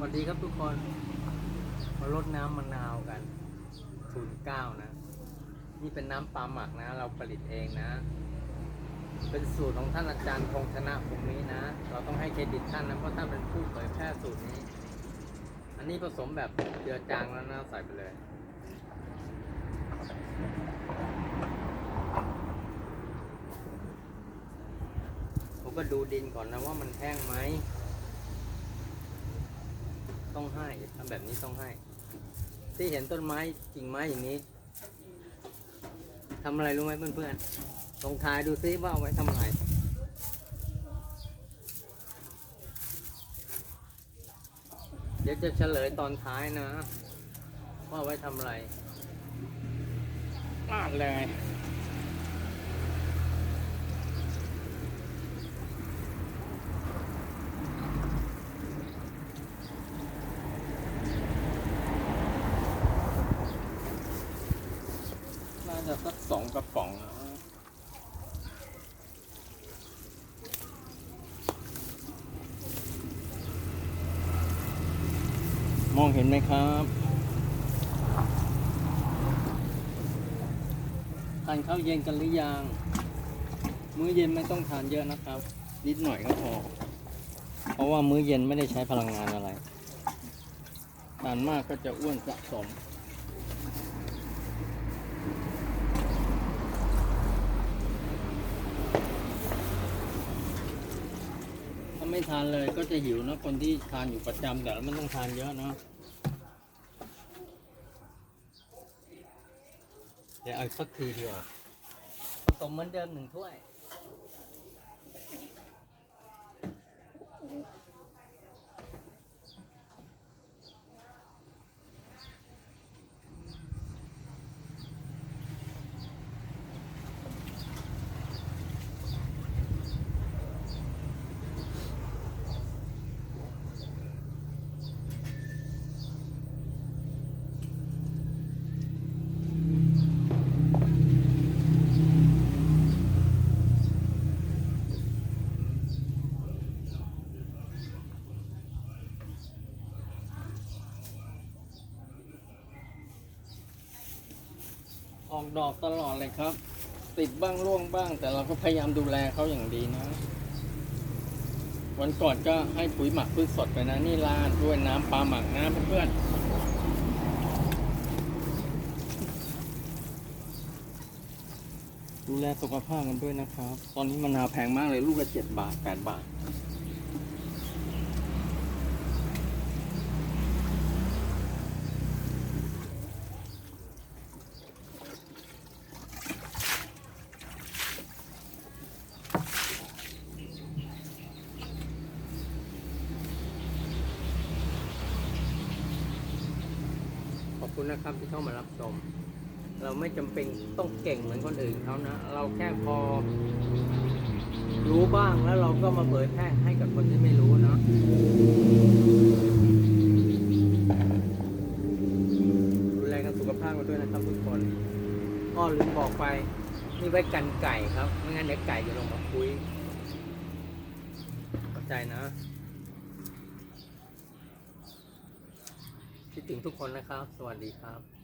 สวัสดีครับทุกคน มาลดน้ำมะนาวกันศูนย์เก้านะ นี่เป็นน้ำปลาหมักนะ เราผลิตเองนะ เป็นสูตรของท่านอาจารย์คงชนะภูมินะ เราต้องให้เครดิตท่านนะ เพราะท่านเป็นผู้เผยแพร่สูตรนี้ อันนี้ผสมแบบเจือจางแล้วนะใส่ไปเลยผมก็ดูดินก่อนนะว่ามันแห้งไหม ต้องให้ทำแบบนี้ต้องให้ ที่เห็นต้นไม้กิ่งไม้อย่างนี้ทำอะไรรู้ไหมเพื่อนๆลองทายดูซิว่าเอาไว้ทำอะไรเดี๋ยวจะเฉลยตอนท้ายนะ ว่าไว้ทำอะไรอ่านเลย จะสักสองกระป๋องมองเห็นไหมครับทานข้าวเย็นกันหรือยัง มื้อเย็นไม่ต้องทานเยอะนะครับ นิดหน่อยก็พอ เพราะว่ามื้อเย็นไม่ได้ใช้พลังงานอะไร ทานมากก็จะอ้วนสะสม ไม่ทานเลยก็จะหิวนะ คนที่ทานอยู่ประจำแต่ไม่ต้องทานเยอะเนาะเดี๋ยวเอาสักทีเดียวผสมเหมือนเดิมหนึ่งถ้วย ออกดอกตลอดเลยครับ ติดบ้างร่วงบ้าง แต่เราก็พยายามดูแลเขาอย่างดีนะ วันก่อนก็ให้ปุ๋ยหมักพืชสดไปนะนี่ราดด้วยน้ำปลาหมักนะเพื่อนดูแลสุขภาพกันด้วยนะครับ ตอนนี้มะนาวแพงมากเลยลูกละเจ็ดบาทแปดบาท อบคุณนะครับที่เข้ามารับชม เราไม่จำเป็นต้องเก่งเหมือนคนอื่นเขานะ เราแค่พอ รู้บ้างแล้วเราก็มาเผยแพร่ให้กับคนที่ไม่รู้เนาะดูแลกันสุขภาพกันด้วยนะครับทุกคนอ้อลืมบอกไปนี่ไว้กันไก่ครับ ไม่งั้นเดี๋ยวไก่จะลงมาคุยเข้าใจนะ คิด ถึงทุกคนนะครับ สวัสดีครับ